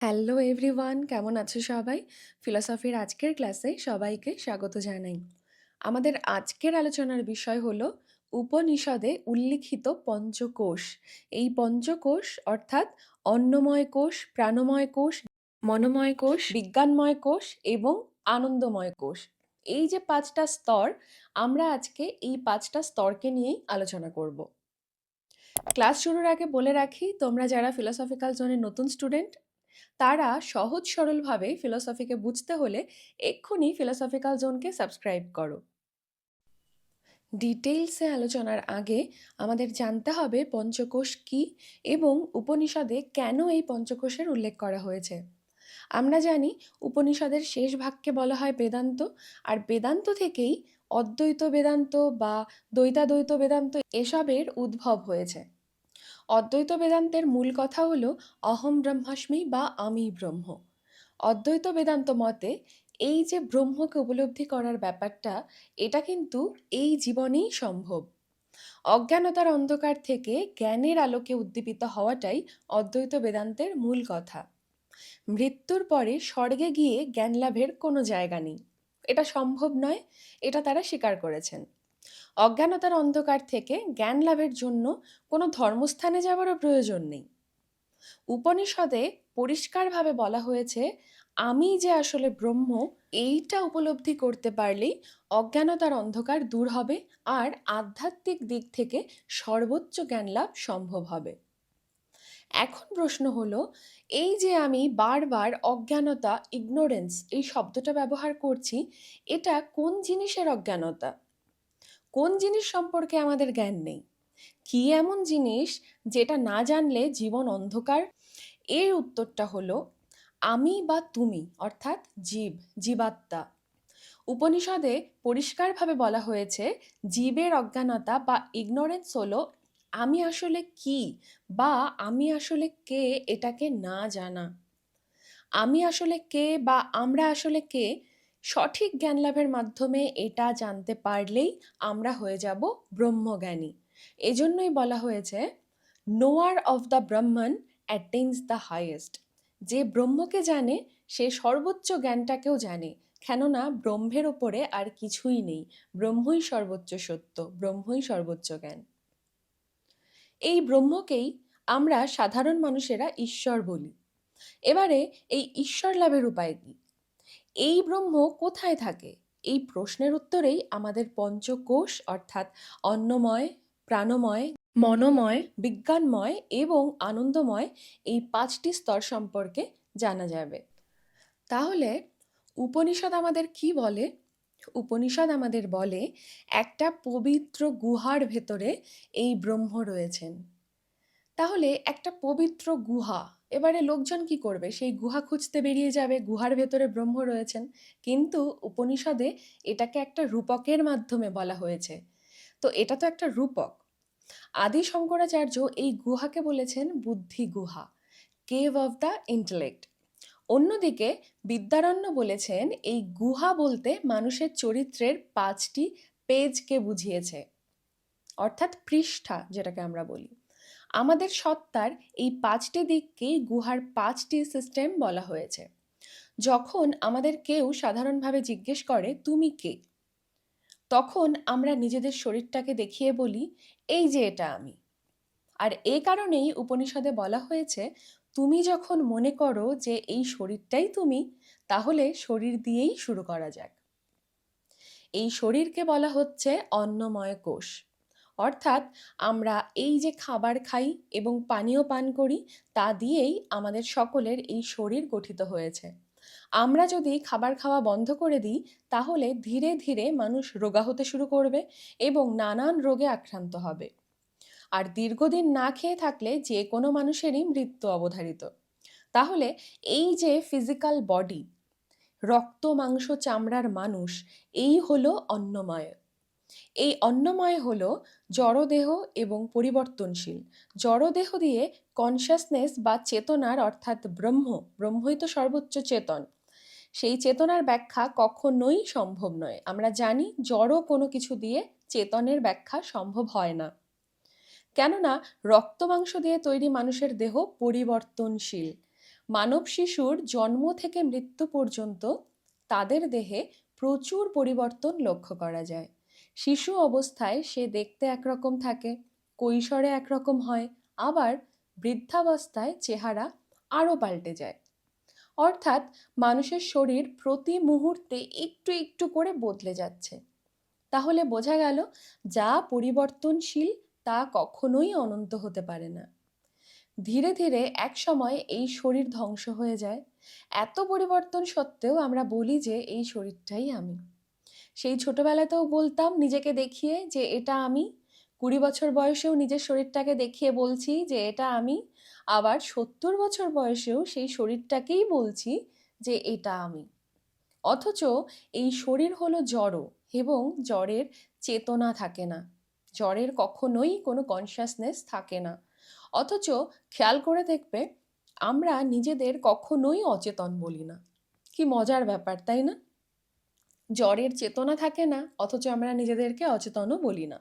Hello everyone, কেমন আছো সবাই? ফিলসফির আজকের ক্লাসে সবাইকে স্বাগত জানাই। আমাদের আজকের আলোচনার বিষয় হলো উপনিষদে উল্লিখিত পঞ্চকোষ। এই পঞ্চকোষ অর্থাৎ অন্নময় কোষ, প্রাণময় কোষ, মনোময় কোষ, বিজ্ঞানময় কোষ এবং আনন্দময় কোষ। এই যে পাঁচটা স্তর, আমরা আজকে এই পাঁচটা স্তরকে নিয়েই আলোচনা করব। ক্লাস শুরুর আগে বলে রাখি, তোমরা যারা ফিলসফিক্যাল জোনের নতুন স্টুডেন্ট তারা সহজ সরলভাবে ফিলসফিকে বুঝতে হলে এক্ষুনি ফিলসফিক্যাল জোনকে সাবস্ক্রাইব করো। ডিটেইলসে আলোচনার আগে আমাদের জানতে হবে পঞ্চকোষ কি এবং উপনিষদে কেন এই পঞ্চকোষের উল্লেখ করা হয়েছে। আমরা জানি উপনিষদের শেষ ভাগকে বলা হয় বেদান্ত আর বেদান্ত থেকেই অদ্বৈত বেদান্ত বা দ্বৈতাদ্বৈত বেদান্ত এসবের উদ্ভব হয়েছে। অদ্বৈত বেদান্তের মূল কথা হলো অহম ব্রহ্মাস্মি বা আমি ব্রহ্ম। অদ্বৈত বেদান্ত মতে এই যে ব্রহ্মকে উপলব্ধি করার ব্যাপারটা, এটা কিন্তু এই জীবনেই সম্ভব। অজ্ঞানতার অন্ধকার থেকে জ্ঞানের আলোকে উদ্দীপিত হওয়াটাই অদ্বৈত বেদান্তের মূল কথা। মৃত্যুর পরে স্বর্গে গিয়ে জ্ঞান লাভের কোনো জায়গা নেই। এটা সম্ভব নয়, এটা তারা স্বীকার করেছেন। অজ্ঞানতার অন্ধকার থেকে জ্ঞান লাভের জন্য কোনো ধর্মস্থানে যাওয়ারও প্রয়োজন নেই। উপনিষদে পরিষ্কারভাবে বলা হয়েছে, আমি যে আসলে ব্রহ্ম, এইটা উপলব্ধি করতে পারলেই অজ্ঞানতার অন্ধকার দূর হবে আর আধ্যাত্মিক দিক থেকে সর্বোচ্চ জ্ঞান লাভ সম্ভব হবে। এখন প্রশ্ন হলো, এই যে আমি বারবার অজ্ঞানতা, ইগনোরেন্স এই শব্দটা ব্যবহার করছি, এটা কোন জিনিসের অজ্ঞানতা? কোন জিনিস সম্পর্কে আমাদের জ্ঞান নেই? কি এমন জিনিস যেটা না জানলে জীবন অন্ধকার? এর উত্তরটা হলো, আমি বা তুমি, অর্থাৎ জীব, জীবাত্মা। উপনিষদে পরিষ্কারভাবে বলা হয়েছে, জীবের অজ্ঞানতা বা ইগনোরেন্স হলো, আমি আসলে কি বা আমি আসলে কে এটাকে না জানা। আমি আসলে কে বা আমরা আসলে কে সঠিক জ্ঞান লাভের মাধ্যমে এটা জানতে পারলেই আমরা হয়ে যাব ব্রহ্মজ্ঞানী। এজন্যই বলা হয়েছে knower of the Brahman attains the highest যে ব্রহ্মকে জানে, সে সর্বোচ্চ জ্ঞানটাকেও জানে। কেননা ব্রহ্মের ওপরে আর কিছুই নেই। ব্রহ্মই সর্বোচ্চ সত্য, ব্রহ্মই সর্বোচ্চ জ্ঞান। এই ব্রহ্মকেই আমরা সাধারণ মানুষেরা ঈশ্বর বলি। এবারে এই ঈশ্বর লাভের উপায় কি? এই ব্রহ্ম কোথায় থাকে? এই প্রশ্নের উত্তরেই আমাদের পঞ্চকোষ অর্থাৎ অন্নময় প্রাণময় মনোময় বিজ্ঞানময় এবং আনন্দময় এই পাঁচটি স্তর সম্পর্কে জানা যাবে। তাহলে উপনিষদ আমাদের কি বলে? উপনিষদ আমাদের বলে একটা পবিত্র গুহার ভেতরে এই ব্রহ্ম রয়েছেন। তাহলে একটা পবিত্র গুহা এবারে লোকজন কি করবে? সেই গুহা খুঁজতে বেরিয়ে যাবে, গুহার ভেতরে ব্রহ্ম রয়েছেন। কিন্তু উপনিষদে এটাকে একটা রূপকের মাধ্যমে বলা হয়েছে। তো এটা তো একটা রূপক। আদি শঙ্করাচার্য এই গুহাকে বলেছেন বুদ্ধি গুহা, কেভ অফ দ্য ইন্টেলেক্ট। অন্যদিকে বিদ্যারণ্য বলেছেন এই গুহা বলতে মানুষের চরিত্রের পাঁচটি পেজকে বুঝিয়েছে। অর্থাৎ পৃষ্ঠা যেটাকে আমরা বলি। আমাদের সত্তার এই পাঁচটি দিককেই গুহার পাঁচটি সিস্টেম বলা হয়েছে। যখন আমাদের কেউ সাধারণভাবে জিজ্ঞেস করে, তুমি কে? তখন আমরা নিজেদের শরীরটাকে দেখিয়ে বলি, এই যে এটা আমি। আর এ কারণেই উপনিষদে বলা হয়েছে, তুমি যখন মনে করো যে এই শরীরটাই তুমি, তাহলে শরীর দিয়েই শুরু করা যাক। এই শরীরকে বলা হচ্ছে অন্নময় কোষ। অর্থাৎ আমরা এই যে খাবার খাই এবং পানীয় পান করি, তা দিয়েই আমাদের সকলের এই শরীর গঠিত হয়েছে। আমরা যদি খাবার খাওয়া বন্ধ করে দিই, তাহলে ধীরে ধীরে মানুষ রোগা হতে শুরু করবে এবং নানান রোগে আক্রান্ত হবে। আর দীর্ঘদিন না খেয়ে থাকলে যে কোনো মানুষেরই মৃত্যু অবধারিত। তাহলে এই যে ফিজিক্যাল বডি রক্ত মাংস চামড়ার মানুষ, এই হলো অন্নময়। এই অন্নময় হল জড়দেহ এবং পরিবর্তনশীল। জড়দেহ দিয়ে কনসাসনেস বা চেতনার অর্থাৎ ব্রহ্ম, ব্রহ্মই তো সর্বোচ্চ চেতন। সেই চেতনার ব্যাখ্যা কখনোই সম্ভব নয়। আমরা জানি জড় কোনো কিছু দিয়ে চেতনের ব্যাখ্যা সম্ভব হয় না। কেননা রক্ত মাংস দিয়ে তৈরি মানুষের দেহ পরিবর্তনশীল। মানব শিশুর জন্ম থেকে মৃত্যু পর্যন্ত তাদের দেহে প্রচুর পরিবর্তন লক্ষ্য করা যায়। শিশু অবস্থায় সে দেখতে একরকম থাকে, কৈশোরে একরকম হয়, আবার বৃদ্ধাবস্থায় চেহারা আরও পাল্টে যায়। অর্থাৎ মানুষের শরীর প্রতি মুহূর্তে একটু একটু করে বদলে যাচ্ছে। তাহলে বোঝা গেল যা পরিবর্তনশীল তা কখনোই অনন্ত হতে পারে না। ধীরে ধীরে এক সময় এই শরীর ধ্বংস হয়ে যায়। এত পরিবর্তন সত্ত্বেও আমরা বলি যে এই শরীরটাই আমি। সেই ছোটবেলাতেও বলতাম নিজেকে দেখিয়ে যে এটা আমি। কুড়ি বছর বয়সেও নিজের শরীরটাকে দেখিয়ে বলছি যে এটা আমি। আবার সত্তর বছর বয়সেও সেই শরীরটাকেই বলছি যে এটা আমি। অথচ এই শরীর হলো জড় এবং জড়ের চেতনা থাকে না। জড়ের কখনোই কোনো কনসিয়াসনেস থাকে না। অথচ খেয়াল করে দেখবে, আমরা নিজেদের কখনোই অচেতন বলি না। কি মজার ব্যাপার, তাই না? জ্বরের চেতনা থাকে না, অথচ আমরা নিজেদেরকে অচেতনও বলি না।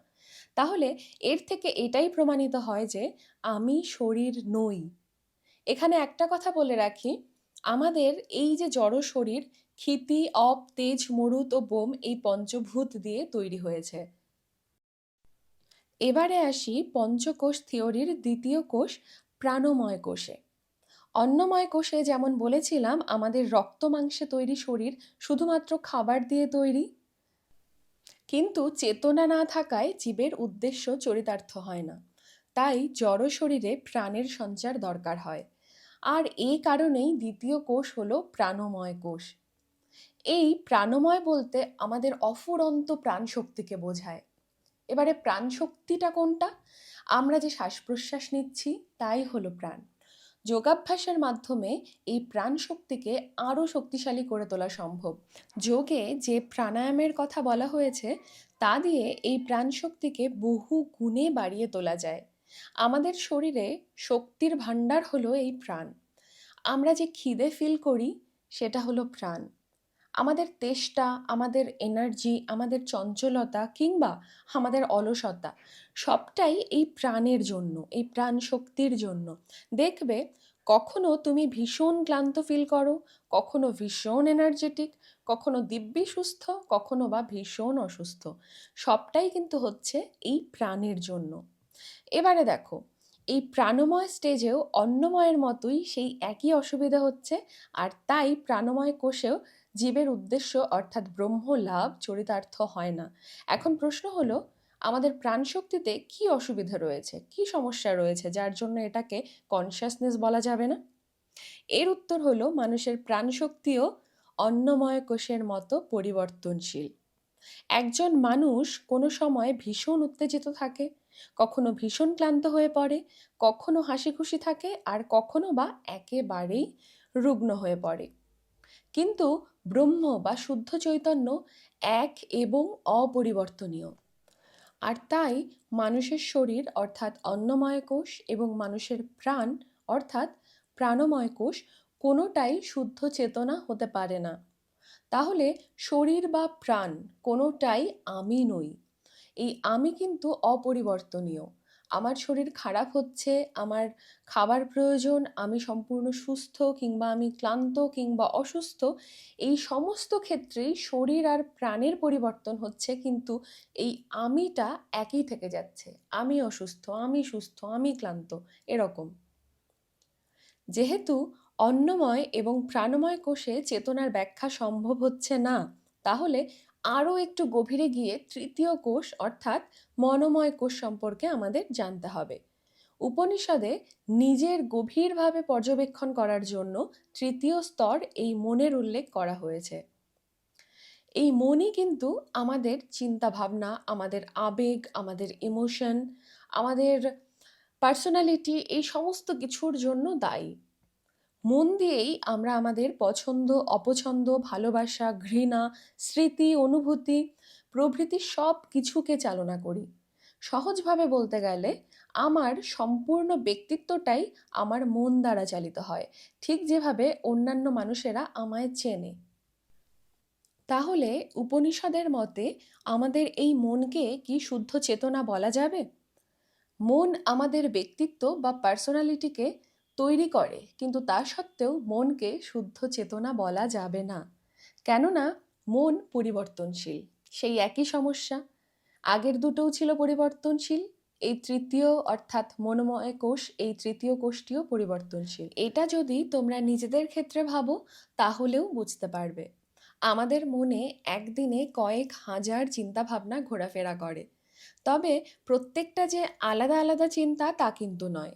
তাহলে এর থেকে এটাই প্রমাণিত হয় যে আমি শরীর নই। এখানে একটা কথা বলে রাখি, আমাদের এই যে জড় শরীর, ক্ষিতি, অপ, তেজ, মরুত ও বোম এই পঞ্চভূত দিয়ে তৈরি হয়েছে। এবারে আসি পঞ্চকোষ থিওরির দ্বিতীয় কোষ, প্রাণময় কোষে। অন্নময় কোষে যেমন বলেছিলাম, আমাদের রক্ত মাংসে তৈরি শরীর শুধুমাত্র খাবার দিয়ে তৈরি। কিন্তু চেতনা না থাকায় জীবের উদ্দেশ্য চরিতার্থ হয় না। তাই জড় শরীরে প্রাণের সঞ্চার দরকার হয়। আর এই কারণেই দ্বিতীয় কোষ হলো প্রাণময় কোষ। এই প্রাণময় বলতে আমাদের অফুরন্ত প্রাণ শক্তিকে বোঝায়। এবারে প্রাণ শক্তিটা কোনটা? আমরা যে শ্বাস প্রশ্বাস নিচ্ছি, তাই হলো প্রাণ। যোগাভ্যাসের মাধ্যমে এই প্রাণ শক্তিকে আরও শক্তিশালী করে তোলা সম্ভব। যোগে যে প্রাণায়ামের কথা বলা হয়েছে, তা দিয়ে এই প্রাণ শক্তিকে বহু গুণে বাড়িয়ে তোলা যায়। আমাদের শরীরে শক্তির ভাণ্ডার হলো এই প্রাণ। আমরা যে খিদে ফিল করি, সেটা হলো প্রাণ। আমাদের তেষ্টা, আমাদের এনার্জি আমাদের চঞ্চলতা কিংবা আমাদের অলসতা, সবটাই এই প্রাণের জন্য, এই প্রাণ শক্তির জন্য। দেখবে, কখনো তুমি ভীষণ ক্লান্ত ফিল করো, কখনো ভীষণ এনার্জেটিক কখনো দিব্যি সুস্থ, কখনো বা ভীষণ অসুস্থ। সবটাই কিন্তু হচ্ছে এই প্রাণের জন্য। এবারে দেখো, এই প্রাণময় স্টেজেও অন্নময়ের মতোই সেই একই অসুবিধা হচ্ছে, আর তাই প্রাণময় কোষেও জীবের উদ্দেশ্য অর্থাৎ ব্রহ্ম লাভ চরিতার্থ হয় না। এখন প্রশ্ন হলো, আমাদের প্রাণশক্তিতে কি অসুবিধা রয়েছে? কি সমস্যা রয়েছে যার জন্য এটাকে কনসিয়াসনেস বলা যাবে না? এর উত্তর হলো, মানুষের প্রাণশক্তিও অন্নময় কোষের মতো পরিবর্তনশীল। একজন মানুষ কোনো সময় ভীষণ উত্তেজিত থাকে, কখনো ভীষণ ক্লান্ত হয়ে পড়ে, কখনো হাসি খুশি থাকে, আর কখনো বা একেবারেই রুগ্ন হয়ে পড়ে। কিন্তু ব্রহ্ম বা শুদ্ধ চৈতন্য এক এবং অপরিবর্তনীয়। আর তাই মানুষের শরীর অর্থাৎ অন্নময় কোষ এবং মানুষের প্রাণ অর্থাৎ প্রাণময় কোষ কোনোটাই শুদ্ধ চেতনা হতে পারে না। তাহলে শরীর বা প্রাণ কোনোটাই আমি নই। এই আমি কিন্তু অপরিবর্তনীয়। আমার শরীর খারাপ হচ্ছে, আমার খাবার প্রয়োজন, আমি সম্পূর্ণ সুস্থ কিংবা আমি ক্লান্ত কিংবা অসুস্থ, এই সমস্ত ক্ষেত্রেই শরীর আর প্রাণের পরিবর্তন হচ্ছে, কিন্তু এই আমিটা একই থেকে যাচ্ছে। আমি অসুস্থ, আমি সুস্থ, আমি ক্লান্ত, এরকম। যেহেতু অন্নময় এবং প্রাণময় কোষে চেতনার ব্যাখ্যা সম্ভব হচ্ছে না, তাহলে আরও একটু গভীরে গিয়ে তৃতীয় কোষ অর্থাৎ মনোময় কোষ সম্পর্কে আমাদের জানতে হবে। উপনিষদে নিজের গভীরভাবে পর্যবেক্ষণ করার জন্য তৃতীয় স্তর এই মনের উল্লেখ করা হয়েছে। এই মনই কিন্তু আমাদের চিন্তা ভাবনা আমাদের আবেগ, আমাদের ইমোশন আমাদের পার্সোনালিটি এই সমস্ত কিছুর জন্য দায়ী। মন দিয়েই আমরা আমাদের পছন্দ, অপছন্দ, ভালোবাসা, ঘৃণা, স্মৃতি, অনুভূতি, প্রভৃতি সব কিছুকে চালনা করি। সহজভাবে বলতে গেলে আমার সম্পূর্ণ ব্যক্তিত্বটাই আমার মন দ্বারা চালিত হয়, ঠিক যেভাবে অন্যান্য মানুষেরা আমায় চেনে। তাহলে উপনিষদের মতে আমাদের এই মনকে কি শুদ্ধ চেতনা বলা যাবে? মন আমাদের ব্যক্তিত্ব বা পার্সোনালিটিকে তৈরি করে, কিন্তু তা সত্ত্বেও মনকে শুদ্ধ চেতনা বলা যাবে না। কেননা, মন পরিবর্তনশীল, সেই একই সমস্যা। আগের দুটোও ছিল পরিবর্তনশীল, এই তৃতীয় অর্থাৎ মনোময় কোষ, এই তৃতীয় কোষটিও পরিবর্তনশীল। এটা যদি তোমরা নিজেদের ক্ষেত্রে ভাবো, তাহলেও বুঝতে পারবে। আমাদের মনে একদিনে কয়েক হাজার চিন্তাভাবনা ঘোরাফেরা করে। তবে প্রত্যেকটা যে আলাদা আলাদা চিন্তা তা কিন্তু নয়।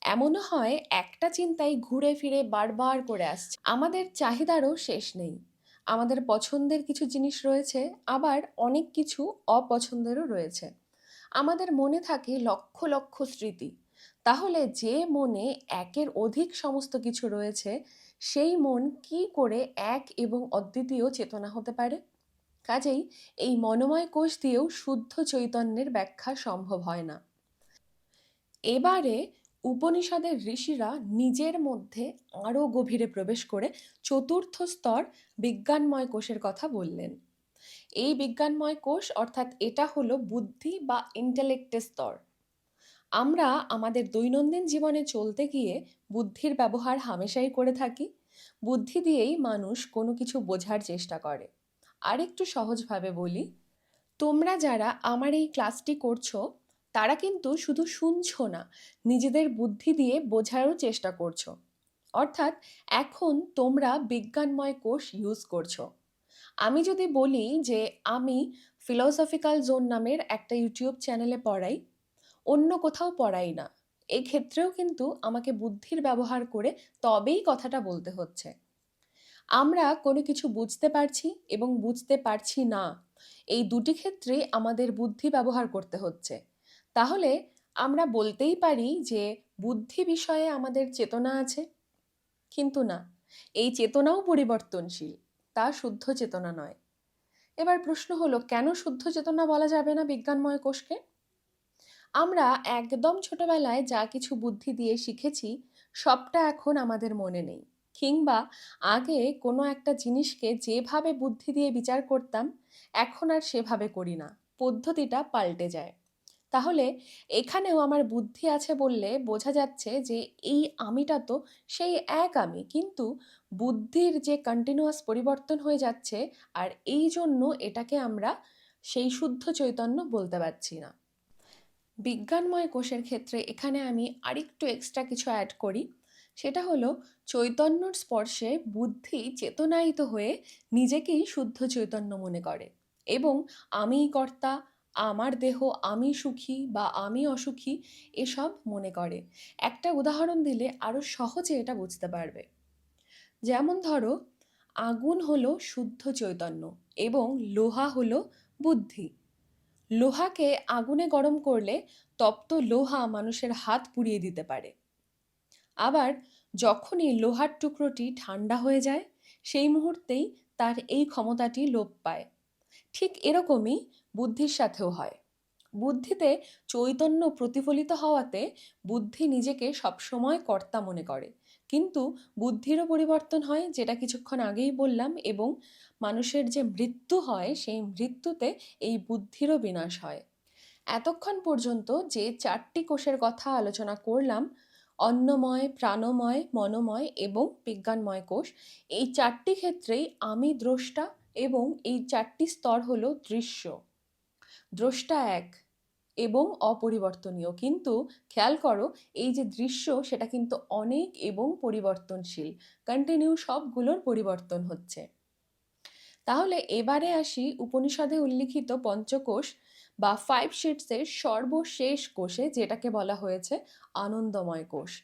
এমনও হয় একটা চিন্তাই ঘুরে ফিরে বারবার করে আসছে। আমাদের চাহিদারও শেষ নেই। আমাদের পছন্দের কিছু জিনিস রয়েছে, আবার অনেক কিছু অপছন্দেরও রয়েছে। আমাদের মনে থাকে লক্ষ লক্ষ স্মৃতি। তাহলে যে মনে একের অধিক সমস্ত কিছু রয়েছে, সেই মন কি করে এক এবং অদ্বিতীয় চেতনা হতে পারে? কাজেই এই মনোময় কোষ দিয়েও শুদ্ধ চৈতন্যের ব্যাখ্যা সম্ভব হয় না। এবারে উপনিষদের ঋষিরা নিজের মধ্যে আরও গভীরে প্রবেশ করে চতুর্থ স্তর বিজ্ঞানময় কোষের কথা বললেন। এই বিজ্ঞানময় কোষ অর্থাৎ এটা হলো বুদ্ধি বা ইন্টেলেক্টের স্তর। আমরা আমাদের দৈনন্দিন জীবনে চলতে গিয়ে বুদ্ধির ব্যবহার হামেশাই করে থাকি। বুদ্ধি দিয়েই মানুষ কোনো কিছু বোঝার চেষ্টা করে। আরেকটু সহজভাবে বলি, তোমরা যারা আমার এই ক্লাসটি করছ তারা কিন্তু শুধু শুনছো না, নিজেদের বুদ্ধি দিয়ে বোঝারও চেষ্টা করছ। অর্থাৎ এখন তোমরা বিজ্ঞানময় কোষ ইউজ করছ। আমি যদি বলি যে আমি ফিলোসফিক্যাল জোন নামের একটা ইউটিউব চ্যানেলে পড়াই, অন্য কোথাও পড়াই না। এই ক্ষেত্রেও কিন্তু আমাকে বুদ্ধির ব্যবহার করে তবেই কথাটা বলতে হচ্ছে। আমরা কোনো কিছু বুঝতে পারছি এবং বুঝতে পারছি না, এই দুটি ক্ষেত্রেই আমাদের বুদ্ধি ব্যবহার করতে হচ্ছে। তাহলে আমরা বলতেই পারি যে বুদ্ধি বিষয়ে আমাদের চেতনা আছে। কিন্তু না, এই চেতনাও পরিবর্তনশীল, তা শুদ্ধ চেতনা নয়। এবার প্রশ্ন হলো, কেন শুদ্ধ চেতনা বলা যাবে না বিজ্ঞানময় কোষকে? আমরা একদম ছোটবেলায় যা কিছু বুদ্ধি দিয়ে শিখেছি, সবটা এখন আমাদের মনে নেই। কিংবা আগে কোনো একটা জিনিসকে যেভাবে বুদ্ধি দিয়ে বিচার করতাম, এখন আর সেভাবে করি না। পদ্ধতিটা পাল্টে যায়। তাহলে এখানেও আমার বুদ্ধি আছে বললে বোঝা যাচ্ছে যে এই আমিটা তো সেই এক আমি। কিন্তু বুদ্ধির যে কন্টিনিউয়াস পরিবর্তন হয়ে যাচ্ছে আর এই জন্য এটাকে আমরা সেই শুদ্ধ চৈতন্য বলতে পারছি না। বিজ্ঞানময় কোষের ক্ষেত্রে এখানে আমি আরেকটু এক্সট্রা কিছু অ্যাড করি। সেটা হলো চৈতন্যর স্পর্শে বুদ্ধি চেতনায়িত হয়ে নিজেকেই শুদ্ধ চৈতন্য মনে করে। এবং আমিই কর্তা আমার দেহ আমি সুখী বা আমি অসুখী এসব মনে করে। একটা উদাহরণ দিলে আরও সহজে এটা বুঝতে পারবে। যেমন ধরো, আগুন হলো শুদ্ধ চৈতন্য এবং লোহা হলো বুদ্ধি। লোহাকে আগুনে গরম করলে তপ্ত লোহা মানুষের হাত পুড়িয়ে দিতে পারে। আবার যখনই লোহার টুকরোটি ঠান্ডা হয়ে যায়, সেই মুহূর্তেই তার এই ক্ষমতাটি লোপ পায়। ঠিক এরকমই বুদ্ধির সাথেও হয়। বুদ্ধিতে চৈতন্য প্রতিফলিত হওয়াতে বুদ্ধি নিজেকে সবসময় কর্তা মনে করে। কিন্তু বুদ্ধিরও পরিবর্তন হয়, যেটা কিছুক্ষণ আগেই বললাম, এবং মানুষের যে মৃত্যু হয়, সেই মৃত্যুতে এই বুদ্ধিরও বিনাশ হয়। এতক্ষণ পর্যন্ত যে চারটি কোষের কথা আলোচনা করলাম, অন্নময়, প্রাণময়, মনোময় এবং বিজ্ঞানময় কোষ, এই চারটি ক্ষেত্রেই আমি দ্রষ্টা এবং এই চারটি স্তর হলো দৃশ্য। দ্রষ্টা এক এবং অপরিবর্তনীয়। কিন্তু খেয়াল করো, এই যে দৃশ্য, সেটা কিন্তু অনেক এবং পরিবর্তনশীল। কন্টিনিউ সবগুলোর পরিবর্তন হচ্ছে। তাহলে এবারে আসি উপনিষদে উল্লিখিত পঞ্চকোষ বা ফাইভ শিটসের সর্বশেষ কোষে, যেটাকে বলা হয়েছে আনন্দময় কোষ।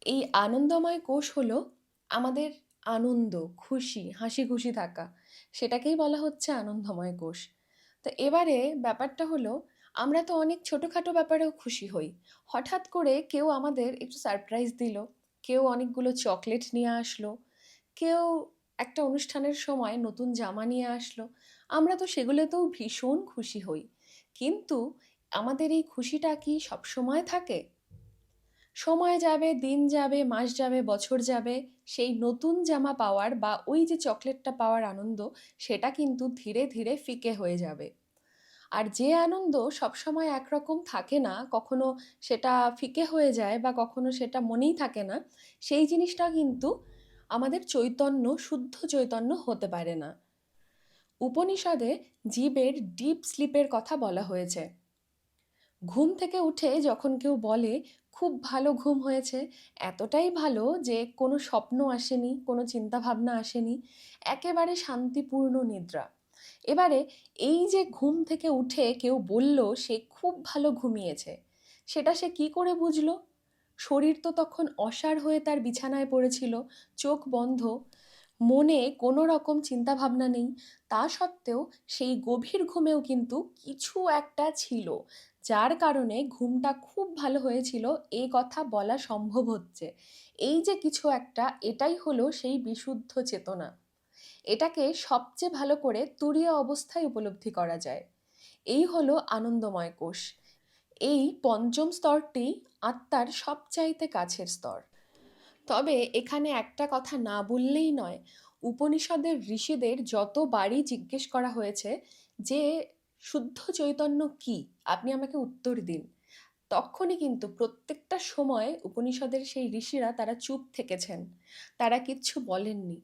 এই আনন্দময় কোষ হলো আমাদের আনন্দ, খুশি হাসি খুশি থাকা। সেটাকেই বলা হচ্ছে আনন্দময় কোষ। তো এবারে ব্যাপারটা হলো, আমরা তো অনেক ছোটোখাটো ব্যাপারেও খুশি হই। হঠাৎ করে কেউ আমাদের একটু সারপ্রাইজ দিল, কেউ অনেকগুলো চকলেট নিয়ে আসলো, কেউ একটা অনুষ্ঠানের সময় নতুন জামা নিয়ে আসলো। আমরা তো সেগুলোতেও ভীষণ খুশি হই। কিন্তু আমাদের এই খুশিটা কি সবসময় থাকে? সময় যাবে, দিন যাবে, মাস যাবে, বছর যাবে, সেই নতুন জামা পাওয়ার বা ওই যে চকলেটটা পাওয়ার আনন্দ, সেটা কিন্তু ধীরে ধীরে ফিকে হয়ে যাবে। আর যে আনন্দ সবসময় একরকম থাকে না, কখনো সেটা ফিকে হয়ে যায় বা কখনো সেটা মনেই থাকে না, সেই জিনিসটা কিন্তু আমাদের চৈতন্য, শুদ্ধ চৈতন্য হতে পারে না। উপনিষদে জীবের ডিপ স্লিপের কথা বলা হয়েছে। ঘুম থেকে উঠে যখন কেউ বলে খুব ভালো ঘুম হয়েছে। এতটাই ভালো যে কোনো স্বপ্ন আসেনি, কোনো চিন্তাভাবনা আসেনি। একেবারে শান্তিপূর্ণ নিদ্রা। এবারে এই যে ঘুম থেকে উঠে কেউ বলল, সে খুব ভালো ঘুমিয়েছে। সেটা সে কি করে বুঝলো? শরীর তো তখন অসাড় হয়ে তার বিছানায় পড়েছিল, চোখ বন্ধ, মনে কোনো রকম চিন্তাভাবনা নেই। তা সত্ত্বেও সেই গভীর ঘুমেও কিন্তু কিছু একটা ছিল। যার কারণে ঘুমটা খুব ভালো হয়েছিল এই কথা বলা সম্ভব হচ্ছে। এই যে কিছু একটা, এটাই হলো সেই বিশুদ্ধ চেতনা। এটাকে সবচেয়ে ভালো করে তুরীয় অবস্থায় উপলব্ধি করা যায়। এই হলো আনন্দময় কোষ। এই পঞ্চম স্তরটি আত্মার সবচাইতে কাছের স্তর। তবে এখানে একটা কথা না বললেই নয়, উপনিষদের ঋষিদের যতবারই জিজ্ঞেস করা হয়েছে যে শুদ্ধ চৈতন্য কি? আপনি আমাকে উত্তর দিন। তখনই কিন্তু প্রত্যেকটা সময় উপনিষদের সেই ঋষিরা তারা চুপ থেকেছেন। তারা কিচ্ছু বলেননি।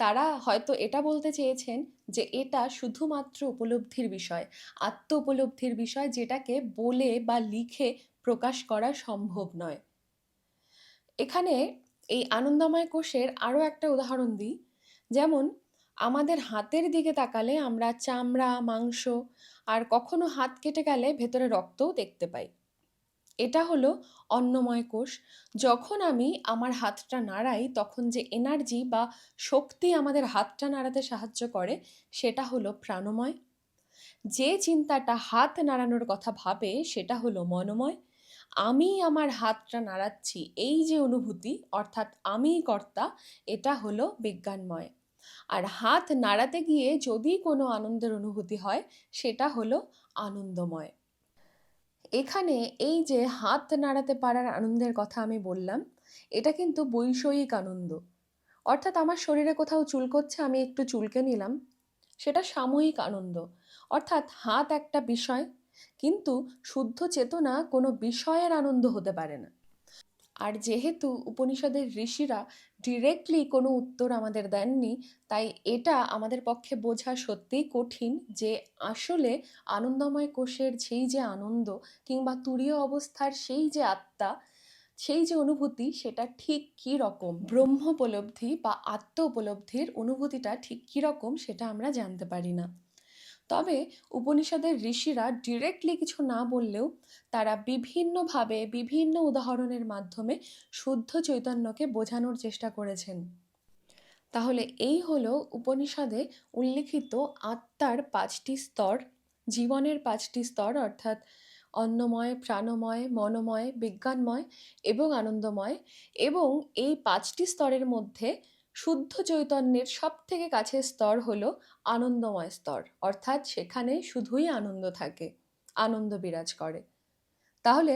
তারা হয়তো এটা বলতে চেয়েছেন যে এটা শুধুমাত্র উপলব্ধির বিষয় আত্ম উপলব্ধির বিষয় যেটাকে বলে বা লিখে প্রকাশ করা সম্ভব নয়। এখানে এই আনন্দময় কোষের আরও একটা উদাহরণ দিই। যেমন আমাদের হাতের দিকে তাকালে আমরা চামড়া, মাংস আর কখনো হাত কেটে গেলে ভেতরে রক্তও দেখতে পাই। এটা হলো অন্নময় কোষ। যখন আমি আমার হাতটা নাড়াই, তখন যে এনার্জি বা শক্তি আমাদের হাতটা নাড়াতে সাহায্য করে, সেটা হলো প্রাণময়। যে চিন্তাটা হাত নাড়ানোর কথা ভাবে, সেটা হলো মনোময়। আমি আমার হাতটা নাড়াচ্ছি, এই যে অনুভূতি, অর্থাৎ আমিই কর্তা, এটা হলো বিজ্ঞানময়। আর হাত নাড়াতে গিয়ে যদি কোনো আনন্দের অনুভূতি হয়, সেটা হলো আনন্দময়। এখানে এই যে হাত নাড়াতে পারার আনন্দের কথা আমি বললাম, এটা কিন্তু বৈষয়িক আনন্দ। অর্থাৎ আমার শরীরে কোথাও চুলকোচ্ছে, আমি একটু চুলকে নিলাম, সেটা সাময়িক আনন্দ। অর্থাৎ হাত একটা বিষয়, কিন্তু শুদ্ধ চেতনা কোনো বিষয়ের আনন্দ হতে পারে না। আর যেহেতু উপনিষদের ঋষিরা ডিরেক্টলি কোনো উত্তর আমাদের দেননি, তাই এটা আমাদের পক্ষে বোঝা সত্যিই কঠিন যে আসলে আনন্দময় কোষের সেই যে আনন্দ কিংবা তুরীয় অবস্থার সেই যে আত্মা, সেই যে অনুভূতি, সেটা ঠিক কী রকম? ব্রহ্ম উপলব্ধি বা আত্ম উপলব্ধির অনুভূতিটা ঠিক কী রকম, সেটা আমরা জানতে পারি না। তবে উপনিষদের ঋষিরা ডিরেক্টলি কিছু না বললেও তারা বিভিন্নভাবে বিভিন্ন উদাহরণের মাধ্যমে শুদ্ধ চৈতন্যকে বোঝানোর চেষ্টা করেছেন। তাহলে এই হলো উপনিষদে উল্লিখিত আত্মার পাঁচটি স্তর, জীবনের পাঁচটি স্তর অর্থাৎ অন্নময়, প্রাণময়, মনোময়, বিজ্ঞানময় এবং আনন্দময় এবং এই পাঁচটি স্তরের মধ্যে শুদ্ধ চৈতন্যের সব থেকে কাছের স্তর হলো আনন্দময় স্তর। অর্থাৎ সেখানে শুধুই আনন্দ থাকে, আনন্দ বিরাজ করে। তাহলে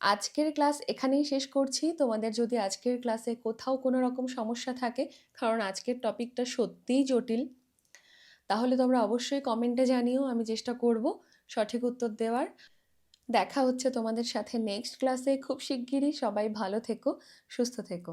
আজকের ক্লাস এখানেই শেষ করছি। তোমাদের যদি আজকের ক্লাসে কোথাও কোনো রকম সমস্যা থাকে, কারণ আজকের টপিকটা সত্যিই জটিল, তাহলে তোমরা অবশ্যই কমেন্টে জানিও, আমি চেষ্টা করব সঠিক উত্তর দেওয়ার। দেখা হচ্ছে তোমাদের সাথে নেক্সট ক্লাসে। খুব শিগগিরই সবাই ভালো থেকো, সুস্থ থেকো।